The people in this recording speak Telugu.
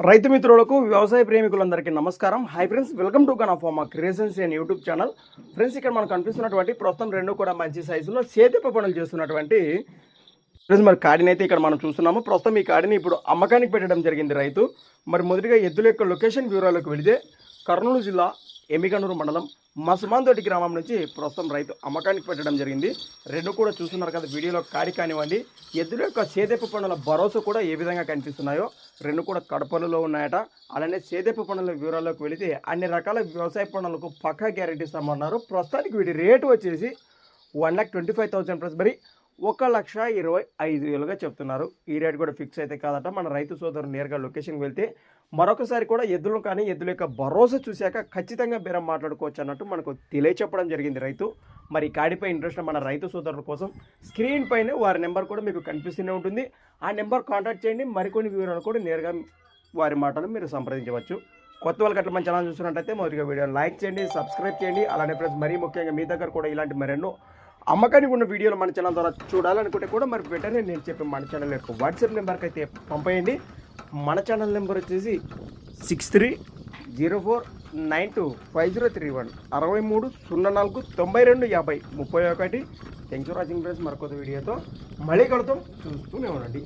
రైతు మిత్రులకు వ్యవసాయ ప్రేమికులందరికీ నమస్కారం. హై ఫ్రెండ్స్ వెల్కమ్ టు గన్ pharma creations and YouTube channel friends ఇక్కడ మనకు కనిపిస్తున్నటువంటి ప్రస్తుతం రెండు కూడా మంచి సైజులో సేతిప పనులు చేస్తున్నటువంటి ఫ్రెండ్స్ మరి కాడిని అయితే ఇక్కడ మనం చూస్తున్నాము. ప్రస్తుతం ఈ కాడిని ఇప్పుడు అమ్మకానికి పెట్టడం జరిగింది రైతు. మరి మొదటిగా ఎద్దుల యొక్క లొకేషన్ వివరాలకు వెళితే కర్నూలు జిల్లా ఎమిగనూరు మండలం మసుమాందోటి గ్రామం నుంచి ప్రస్తుతం రైతు అమ్మకానికి పెట్టడం జరిగింది. రెండు కూడా చూస్తున్నారు కదా వీడియోలో కారి కానివ్వండి. ఎద్దుల యొక్క సేదెప్పు పనుల భరోసా కూడా ఏ విధంగా కనిపిస్తున్నాయో రెండు కూడా కడపలలో ఉన్నాయట. అలానే సేదెప్పు పనుల వివరాల్లోకి వెళితే అన్ని రకాల వ్యవసాయ పనులకు పక్కా గ్యారెంటీ ఇస్తామన్నారు. ప్రస్తుతానికి వీటి రేటు వచ్చేసి one lakh twenty five thousand plus. మరి ఒక లక్ష ఇరవై ఐదు వేలుగా చెప్తున్నారు. ఈ రేట్ కూడా ఫిక్స్ అయితే కాదట. మన రైతు సోదరు నేరుగా లొకేషన్కి వెళ్తే మరొకసారి కూడా ఎద్దులను కానీ ఎద్దుల యొక్క భరోసా చూశాక ఖచ్చితంగా బేరం మాట్లాడుకోవచ్చు అన్నట్టు మనకు తెలియచెప్పడం జరిగింది రైతు. మరి కాడిపై ఇంట్రెస్ట్ మన రైతు సోదరుల కోసం స్క్రీన్ పైన వారి నెంబర్ కూడా మీకు కనిపిస్తూనే ఉంటుంది. ఆ నెంబర్ కాంటాక్ట్ చేయండి. మరికొన్ని వివరాలు కూడా నేరుగా వారి మాటలు మీరు సంప్రదించవచ్చు. కొత్త వాళ్ళకి అట్లా మన ఛానల్ చూస్తున్నట్టయితే మొదటిగా వీడియో లైక్ చేయండి సబ్స్క్రైబ్ చేయండి. అలానే ఫ్రెండ్స్ మరీ ముఖ్యంగా మీ దగ్గర కూడా ఇలాంటి మరెన్నో అమ్మకానికి ఉన్న వీడియోలు మన ఛానల్ ద్వారా చూడాలనుకుంటే కూడా మరి వెంటనే నేను చెప్పి మన ఛానల్ యొక్క వాట్సాప్ నెంబర్కి అయితే పంపేయండి. మన ఛానల్ నెంబర్ వచ్చేసి six three zero four nine two five zero three one అరవై మూడు సున్నా నాలుగు తొంభై రెండు యాభై ముప్పై ఒకటి. థ్యాంక్స్ ఫర్ వాచింగ్ ఫ్రెండ్స్ మరొక వీడియోతో మళ్ళీ కడతాం చూస్తూనే ఉండండి.